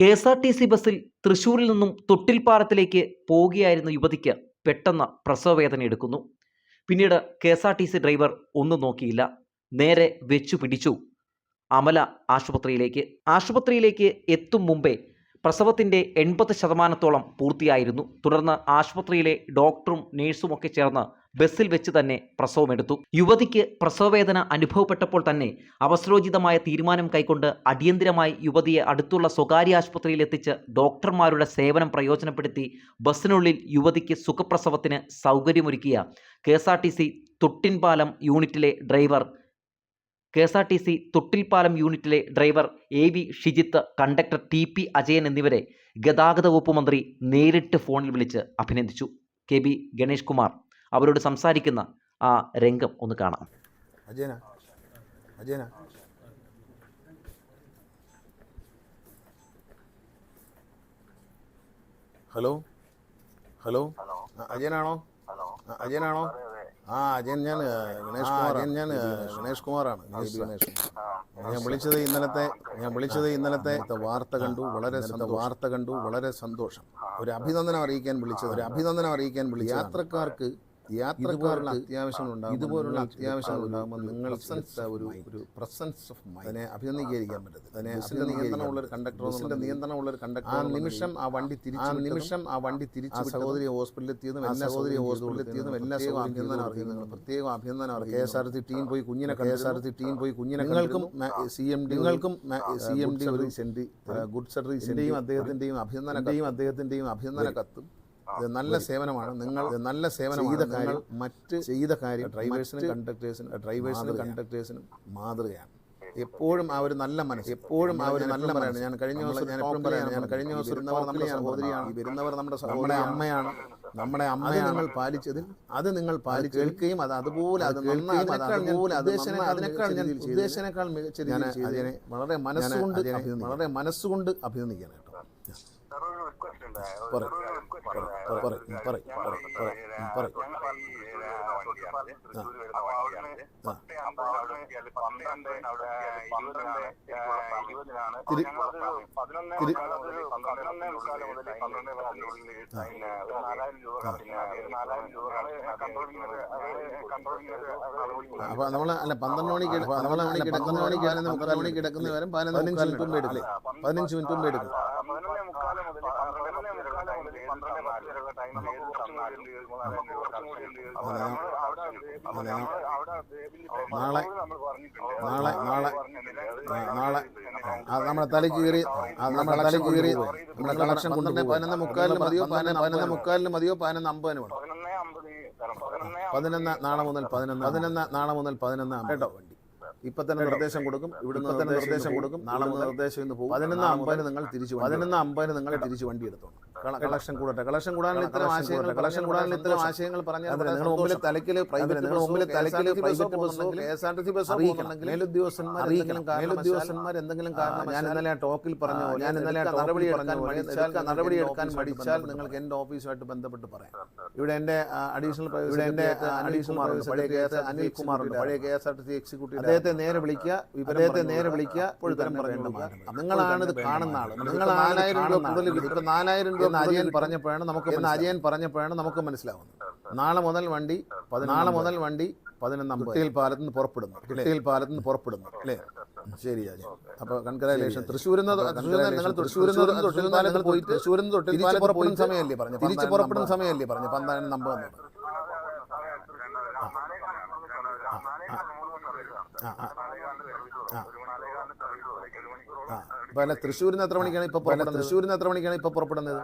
K S R T C ബസ്സിൽ തൃശൂരിൽ നിന്നും തൊട്ടിൽപ്പാറത്തിലേക്ക് പോവുകയായിരുന്ന യുവതിക്ക് പെട്ടെന്ന് പ്രസവവേദന എടുക്കുന്നു. പിന്നീട് K S R T C driver ഒന്നും നോക്കിയില്ല. നേരെ വെച്ചു പിടിച്ചു. അമല ആശുപത്രിയിലേക്ക്. ആശുപത്രിയിലേക്ക് എത്തും മുമ്പേ പ്രസവത്തിന്റെ എൺപത് ശതമാനത്തോളം പൂർത്തിയായിരുന്നു. തുടർന്ന് ആശുപത്രിയിലെ ഡോക്ടറും നേഴ്സും ഒക്കെ ചേർന്ന് ബസ്സിൽ വെച്ച് തന്നെ പ്രസവമെടുത്തു യുവതിക്ക് പ്രസവവേദന അനുഭവപ്പെട്ടപ്പോൾ തന്നെ അവസരോചിതമായ തീരുമാനം കൈക്കൊണ്ട് അടിയന്തിരമായി യുവതിയെ അടുത്തുള്ള സ്വകാര്യ ആശുപത്രിയിൽ എത്തിച്ച് ഡോക്ടർമാരുടെ സേവനം പ്രയോജനപ്പെടുത്തി ബസ്സിനുള്ളിൽ യുവതിക്ക് സുഖപ്രസവത്തിന് സൗകര്യമൊരുക്കിയ K S R T C Thottilpalam യൂണിറ്റിലെ driver K S R T C Thottilpalam യൂണിറ്റിലെ driver A V Shijith conductor T P Ajayan എന്നിവരെ ഗതാഗത വകുപ്പ് മന്ത്രി നേരിട്ട് ഫോണിൽ വിളിച്ച് അഭിനന്ദിച്ചു. കെ ബി ഗണേഷ് കുമാർ അവരോട് സംസാരിക്കുന്ന ആ രംഗം ഒന്ന് കാണാം. Hello hello. അജയനാണോ? അജയനാണോ? ആ അജയൻ ഞാൻ ഗണേഷ് കുമാർ ഞാൻ ഗണേഷ് കുമാറാണ്. ഗണേഷ് ഞാൻ വിളിച്ചത് ഇന്നലത്തെ ഞാൻ വിളിച്ചത് ഇന്നലത്തെ വാർത്ത കണ്ടു വളരെ സന്തോഷം. വാർത്ത കണ്ടു വളരെ സന്തോഷം. ഒരു അഭിനന്ദനം അറിയിക്കാൻ വിളിച്ചത് ഒരു അഭിനന്ദനം അറിയിക്കാൻ വിളിച്ചു യാത്രക്കാർക്ക് യാത്രക്കാരുടെ അത്യാവശ്യം ഇതുപോലുള്ള അത്യാവശ്യങ്ങൾ ഉണ്ടാകുമ്പോൾ നിങ്ങൾ ഒരു ഒരു പ്രസൻസ് ഓഫ് മൈൻഡ് അതിനെ അഭിനന്ദിക്കാതിരിക്കാൻ പറ്റത്തില്ല. അതിനെ നിയന്ത്രണമുള്ള ഒരു കണ്ടക്ടർ ബസ്സിന്റെ നിയന്ത്രണമുള്ള ഒരു കണ്ടക്ടർ ആ നിമിഷം ആ വണ്ടി തിരിച്ചു ആ നിമിഷം ആ വണ്ടി തിരിച്ചു സഹോദരി ഹോസ്പിറ്റലിൽ എത്തിയതും എല്ലാ സഹോദരി ഹോസ്പിറ്റലിൽ എത്തിയതും എല്ലാ അഭിനന്ദനം അറിയിക്കുന്നു പ്രത്യേകം അഭിനന്ദനം അറിയിക്കും K S R T team പോയി കുഞ്ഞിനെ K S R T team പോയി കുഞ്ഞിനെ നിങ്ങൾക്കും സി എം ഡി നിങ്ങൾക്കും സി എം ഡി ഒരു സെൻഡി ഗുഡ് സർവീസിന്റെയും അദ്ദേഹത്തിന്റെയും അഭിനന്ദനത്തെയും അദ്ദേഹത്തിന്റെയും അഭിനന്ദന കത്തും. നല്ല സേവനമാണ്. നിങ്ങൾ നല്ല സേവനം ചെയ്ത കാര്യം മറ്റ് ചെയ്ത കാര്യം ഡ്രൈവേഴ്സിനും കണ്ടക്ടേഴ്സിനും ഡ്രൈവേഴ്സിനും കണ്ടക്ടേഴ്സിനും മാതൃകയാണ്. എപ്പോഴും ആ ഒരു നല്ല മനസ്സ്. എപ്പോഴും ആ ഒരു നല്ല മനസ്സാണ് ഞാൻ കഴിഞ്ഞ ദിവസം ഞാൻ എപ്പോഴും പറയാം ഞാൻ കഴിഞ്ഞ ദിവസം ഇരുന്നവർ നമ്മുടെ സഹോദരിയാണ്. വരുന്നവർ നമ്മുടെ നമ്മുടെ അമ്മയാണ്. നമ്മുടെ അമ്മയെ നിങ്ങൾ പാലിച്ചതിൽ അത് നിങ്ങൾ പാലിച്ച് കേൾക്കുകയും അത് അതുപോലെ അത് കേൾക്കുകയും അത് അതുപോലെ അതിനേക്കാൾ ഞാൻ മികച്ച ഞാൻ അതിനെ വളരെ മനസ്സുകൊണ്ട്. വളരെ മനസ്സുകൊണ്ട് അഭിനന്ദിക്കാൻ അപ്പൊ നമ്മൾ അല്ല പന്ത്രണ്ട് മണിക്ക് നമ്മൾ പന്ത്രണ്ട് മണിക്ക് പതിനൊന്ന് മണിക്ക് കിടക്കുന്ന വരും പതിനഞ്ച് മിനിറ്റ് മുമ്പ് എടുക്കും പതിനഞ്ച് മിനിറ്റ് മുമ്പ് എടുക്കും പതിനൊന്നേ മുക്കാൽ മുതൽ പന്ത്രണ്ടേ മുക്കാൽ മുതൽ പന്ത്രണ്ടേ നാല് വരെയുള്ള ടൈം നമുക്ക് തന്നാലും നമുക്ക് കുറച്ചും കൂടി ഉണ്ട് അപ്പൊ നമ്മൾ അവിടെ അപ്പൊ നമ്മൾ അവിടെ നാളെ നാളെ നാളെ നാളെ നമ്മുടെ തലയ്ക്ക് കീറി നമ്മുടെ തലയ്ക്ക് കീറി നമ്മുടെ കളക്ഷൻ കൊണ്ടുപോയി. പതിനൊന്ന് മുക്കാലിന് മതിയോ പതിനൊന്ന് പതിനൊന്ന് മുക്കാലിന് മതിയോ പതിനൊന്ന് അമ്പതിന് വേണം. പതിനൊന്നേ നാളെ മുതൽ പതിനൊന്ന് പതിനൊന്ന് നാളെ മുതൽ പതിനൊന്ന് കേട്ടോ വണ്ടി. ഇപ്പൊ തന്നെ നിർദ്ദേശം കൊടുക്കും. ഇവിടുന്ന് തന്നെ നിർദ്ദേശം കൊടുക്കും. നാളെ മുതൽ നിർദ്ദേശം ഇന്ന് പോകും. പതിനൊന്ന് അമ്പതിന് നിങ്ങൾ തിരിച്ചു പതിനൊന്ന് അമ്പതിന് നിങ്ങൾ തിരിച്ചു വണ്ടി എടുത്തോണം കളക്ഷൻ കൂടട്ടെ. കളക്ഷൻ കൂടാനുള്ള ഇത്തരം ആശയങ്ങൾ കളക്ഷൻ കൂടാനുള്ള ഇത്തരം ആശയങ്ങൾ പറഞ്ഞാൽ മുമ്പിൽ പ്രൈവറ്റ് മുമ്പിൽ private ബസ്സോ K S R T C ബസ്സോ അറിയിക്കണം. മേലുദ്യോഗസ്ഥന്മാർ മേലുദ്യോഗസ്ഥന്മാർ എന്തെങ്കിലും കാരണം ഞാൻ ഇന്നലെ ടോക്കിൽ പറഞ്ഞു ഞാൻ ഇന്നലെ നടപടി എടുക്കാൻ മടിച്ചാൽ നടപടി എടുക്കാൻ മടിച്ചാൽ നിങ്ങൾക്ക് എന്റെ ഓഫീസുമായിട്ട് ബന്ധപ്പെട്ട് പറയാം. ഇവിടെ എന്റെ അഡീഷണൽ ഇവിടെ എന്റെ അഡീഷണൽ പഴയ കെ എസ് അനിൽ കുമാർ പഴയ K S R T C executive അദ്ദേഹത്തെ നേരെ വിളിക്കുക അദ്ദേഹത്തെ നേരെ വിളിക്കുക ഉത്തരം പറയേണ്ട നിങ്ങളാണ് ഇത് കാണുന്ന ആൾ നിങ്ങൾ നാലായിരം രൂപ കൂടുതൽ നാലായിരം രൂപ എന്ന് അജയൻ പറഞ്ഞപ്പോഴാണ് നമുക്ക് എന്ന് അജയൻ പറഞ്ഞപ്പോഴാണ് നമുക്ക് മനസ്സിലാവുന്നത്. നാളെ മുതൽ വണ്ടി നാളെ മുതൽ വണ്ടി പതിനൊന്നാം കുട്ടിയിൽ പാലത്ത് നിന്ന് പുറപ്പെടുന്നു കുട്ടിയിൽ പാലത്ത് നിന്ന് പുറപ്പെടുന്നു അല്ലേ? ശരി അജയൻ അപ്പൊ കൺഗ്രാലേഷൻ തൃശ്ശൂരിൽ നിങ്ങൾ തൃശ്ശൂരിൽ നിന്ന് പോയിട്ട് തൃശ്ശൂരിൽ നിന്ന് തൊട്ടിൽ പാലത്ത് പുറപ്പെടുന്ന സമയമല്ലേ പറഞ്ഞു? തിരിച്ച് പുറപ്പെടുന്ന സമയമല്ലേ പറഞ്ഞു? പന്ത്രണ്ട് നമ്പർ ആ ആ. ആ തൃശ്ശൂരിന് അല്ല തൃശ്ശൂരിൽ നിന്ന് എത്ര മണിക്കാണ് ഇപ്പൊ തൃശ്ശൂരിന് തൃശ്ശൂരിൽ നിന്ന് എത്ര മണിക്കാണ് ഇപ്പൊ പുറപ്പെടുന്നത്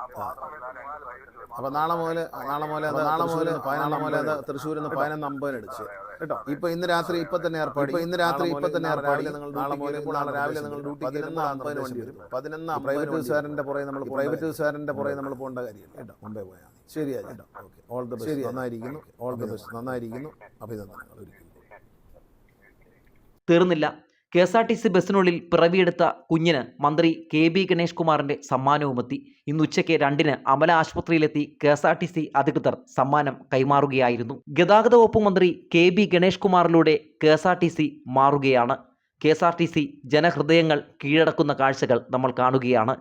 അപ്പൊ പ്രൈവറ്റ് അപ്പൊ നാളെ മുതൽ നാളെ മുതൽ അത് നാളെ മുതൽ പതിനാളെ മുതൽ അത് തൃശ്ശൂരിൽ നിന്ന് പതിനൊന്ന് അമ്പതിന് അടിച്ച്. കേട്ടോ. ഇപ്പൊ ഇന്ന് രാത്രി ഇപ്പൊ തന്നെ ഏർപ്പാട്. ഇപ്പൊ ഇന്ന് രാത്രി ഇപ്പൊ തന്നെ ഏർപ്പാട്. നിങ്ങൾ നാളെ മുതൽ നാളെ രാവിലെ നിങ്ങൾ ഡ്യൂട്ടി പതിനൊന്ന് അമ്പതിന് വണ്ടി വരും. പതിനൊന്ന് പ്രൈവറ്റ് ബസ്സുകാരന്റെ പുറകെ നമ്മൾ പ്രൈവറ്റ് ബസ്സുകാരന്റെ പുറകെ നമ്മൾ പോകേണ്ട കാര്യമില്ല കേട്ടോ. മുമ്പേ പോയാൽ ശരിയാ കേട്ടോ. ഓക്കെ. All the best. നന്നായിരിക്കുന്നു. All the best. നന്നായിരിക്കുന്നു. അഭിനന്ദനങ്ങൾ. ഒരിക്കലും. തീർന്നില്ല. K S R T C ബസ്സിനുള്ളിൽ പിറവിയെടുത്ത കുഞ്ഞിന് മന്ത്രി കെ ബി ഗണേഷ് കുമാറിന്റെ സമ്മാനവുമെത്തി. ഇന്ന് ഉച്ചയ്ക്ക് രണ്ടിന് അമല ആശുപത്രിയിലെത്തി K S R T C അധികൃതർ സമ്മാനം കൈമാറുകയായിരുന്നു. ഗതാഗത വകുപ്പ് മന്ത്രി K B Ganesh കുമാറിലൂടെ K S R T C മാറുകയാണ്. K S R T C ജനഹൃദയങ്ങൾ കീഴടക്കുന്ന കാഴ്ചകൾ നമ്മൾ കാണുകയാണ്.